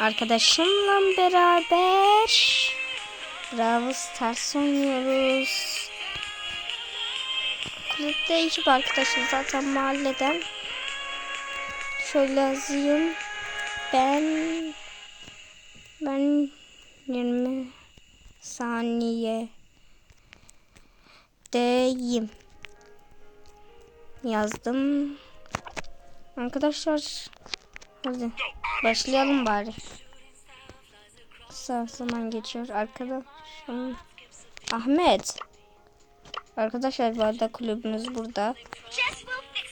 Arkadaşımla beraber Bravo Stars oynuyoruz. Kulüpte ekip arkadaşım zaten mahalleden. Şöyle yazayım. Ben ben 20 saniye deyim. Yazdım. Arkadaşlar hadi başlayalım bari. Kısa zaman geçiyor. Arkadaşım Ahmet. Arkadaşlar bu arada kulübümüz burada.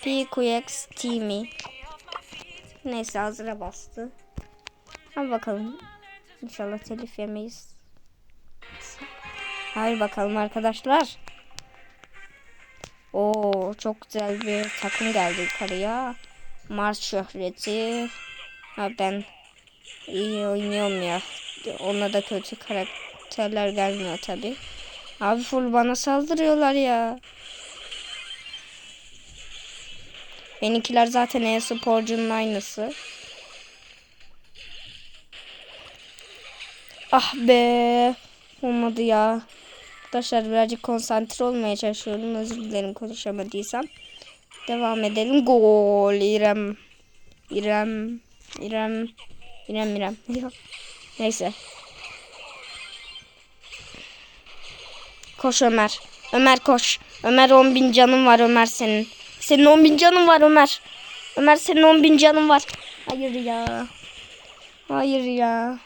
PQX Team'i. Neyse hazıra bastı. Hadi bakalım. İnşallah telif yemeyiz. Hayır bakalım arkadaşlar. Oo çok güzel bir takım geldi yukarıya. Mars şöhreti. Ha ben iyi oynuyorum ya. Ona da kötü karakterler gelmiyor tabi. Abi full bana saldırıyorlar ya. Benimkiler zaten e-sporcunun aynısı. Ah be. Olmadı ya. Arkadaşlar birazcık konsantre olmaya çalışıyorum. Özür dilerim konuşamadıysam. Devam edelim. Gol İrem. İrem. İrem. İrem İrem. Neyse. Koş Ömer. Ömer koş. Ömer 10 bin canın var Ömer senin. Senin 10 bin canın var Ömer. Ömer senin 10 bin canın var. Hayır ya. Hayır ya.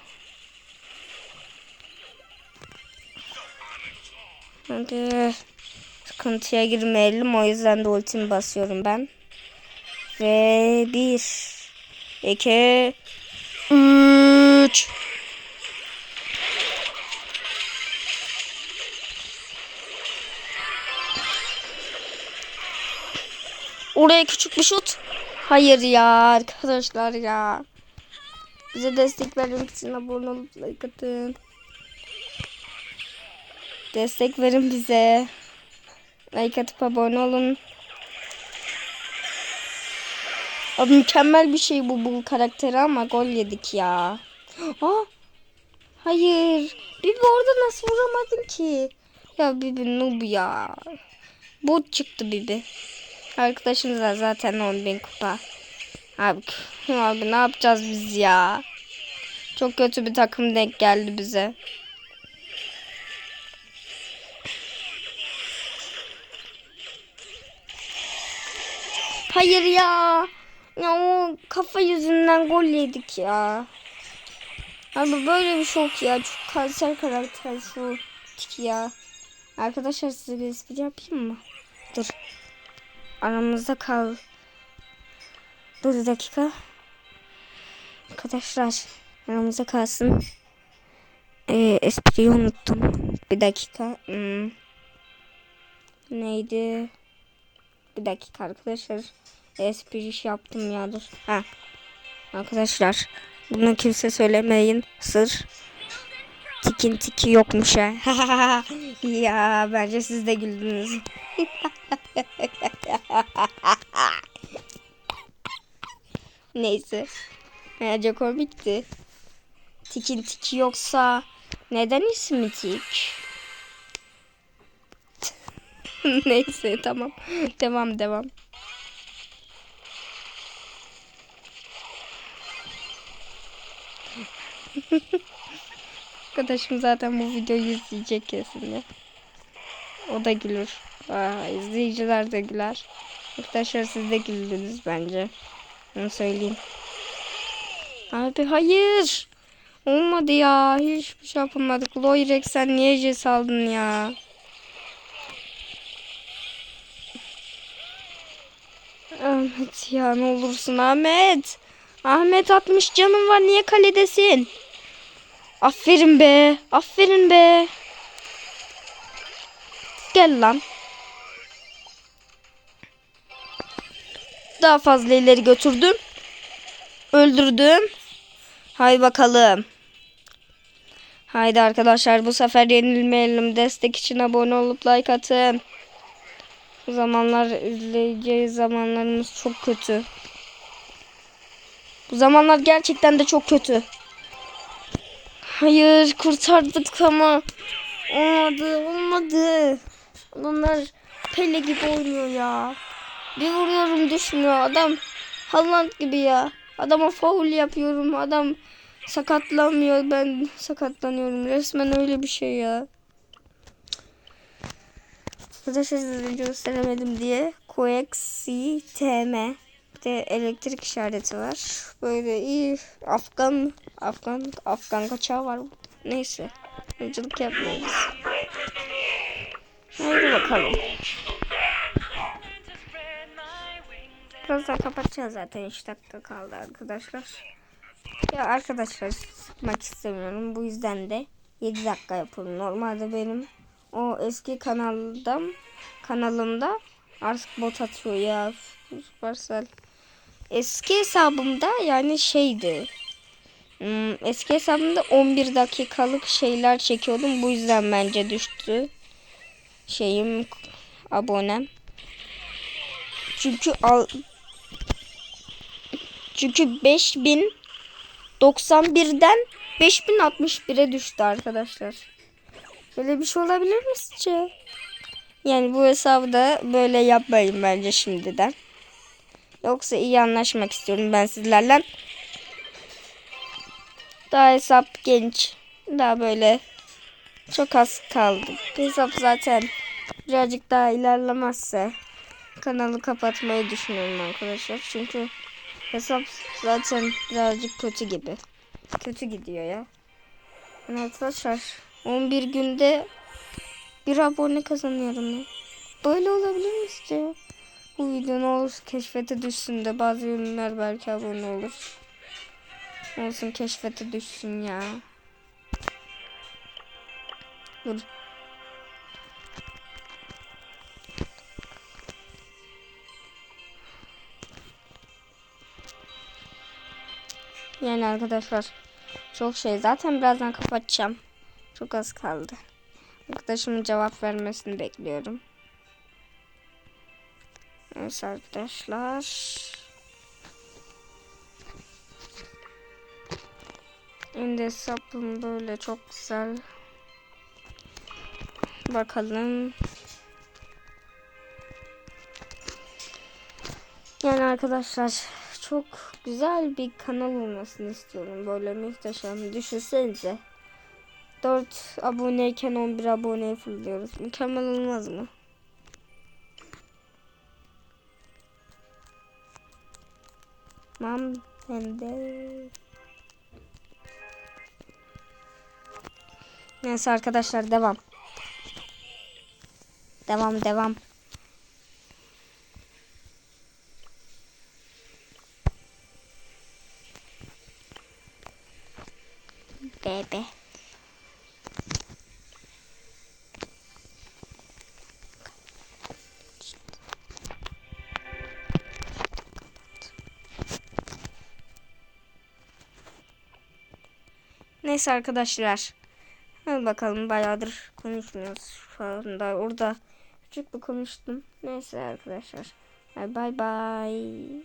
Hadi. Sıkıntıya girmeyelim. O yüzden de ultimi basıyorum ben. Ve bir. İki, Üç. Oraya küçük bir şut. Hayır ya arkadaşlar ya. Bize destek vermek için abone olup like atın. Destek verin bize. Like atıp abone olun. Abi mükemmel bir şey bu bu karakteri ama gol yedik ya. Aa, hayır. Bibi orada nasıl vuramadın ki? Ya Bibi noob ya. Bot çıktı Bibi. Arkadaşımız da zaten 10.000 kupa. Abi, abi ne yapacağız biz ya? Çok kötü bir takım denk geldi bize. Hayır ya. Ya o kafa yüzünden gol yedik ya. Abi böyle bir şok ya. Çok kanser karakter şu tiki ya. Arkadaşlar size bir espri yapayım mı? Dur. Aramızda kal. Dur bir dakika. Arkadaşlar aramızda kalsın. Ee, espriyi unuttum. Bir dakika. Hmm. Neydi? Bir dakika arkadaşlar. Espri iş yaptım ya dur. Ha. Arkadaşlar bunu kimse söylemeyin. Sır. Tikin tiki yokmuş ha. ya bence siz de güldünüz. Neyse. Bence komikti. Tikin tiki yoksa neden ismi tik? Neyse tamam. Devam devam. Arkadaşım zaten bu videoyu izleyecek kesin O da gülür. Aa, izleyiciler de güler. Arkadaşlar siz de güldünüz bence. Onu söyleyeyim. Abi hayır. Olmadı ya. Hiçbir şey yapamadık. Loyrek sen niye Jes aldın ya? Ahmet ya ne olursun Ahmet. Ahmet 60 canım var niye kaledesin? Aferin be. Aferin be. Gel lan. Daha fazla ileri götürdüm. Öldürdüm. Hay bakalım. Haydi arkadaşlar bu sefer yenilmeyelim. Destek için abone olup like atın. Bu zamanlar izleyeceği zamanlarımız çok kötü. Bu zamanlar gerçekten de çok kötü. Hayır kurtardık ama olmadı olmadı. Bunlar Pele gibi oynuyor ya. Bir vuruyorum düşmüyor adam. Haaland gibi ya. Adama faul yapıyorum. Adam sakatlanmıyor. Ben sakatlanıyorum. Resmen öyle bir şey ya. Arkadaşlar gösteremedim diye Coexi TM de elektrik işareti var. Böyle iyi Afgan Afgan Afgan kaçağı var. Neyse. Oyunculuk yapmayız. Haydi bakalım. Birazdan kapatacağız zaten 3 dakika kaldı arkadaşlar. Ya arkadaşlar sıkmak istemiyorum. Bu yüzden de 7 dakika yapıyorum. Normalde benim o eski kanaldan kanalımda artık bot atıyor ya. Supercell. Eski hesabımda yani şeydi. Hmm, eski hesabımda 11 dakikalık şeyler çekiyordum. Bu yüzden bence düştü. Şeyim abonem. Çünkü al çünkü 5091'den 5061'e düştü arkadaşlar. Böyle bir şey olabilir mi sizce? Yani bu hesabı da böyle yapmayın bence şimdiden. Yoksa iyi anlaşmak istiyorum ben sizlerle. Daha hesap genç. Daha böyle çok az kaldı. Hesap zaten birazcık daha ilerlemezse kanalı kapatmayı düşünüyorum arkadaşlar. Çünkü hesap zaten birazcık kötü gibi. Kötü gidiyor ya. Yani arkadaşlar 11 günde bir abone kazanıyorum. Böyle olabilir mi sizce? Bu video ne olur keşfete düşsün de bazı ürünler belki abone olur. Olsun keşfete düşsün ya. Dur. Yani arkadaşlar çok şey zaten birazdan kapatacağım. Çok az kaldı. Arkadaşımın cevap vermesini bekliyorum. Evet arkadaşlar. Şimdi hesabım böyle çok güzel. Bakalım. Yani arkadaşlar çok güzel bir kanal olmasını istiyorum. Böyle muhteşem. Düşünsenize. 4 aboneyken 11 aboneye fırlıyoruz. Mükemmel olmaz mı? Mam hem de Neyse arkadaşlar devam. Devam devam. Bebe. Neyse arkadaşlar. Hadi bakalım bayağıdır konuşmuyoruz şu anda. Orada küçük bir konuştum. Neyse arkadaşlar. Bay bay.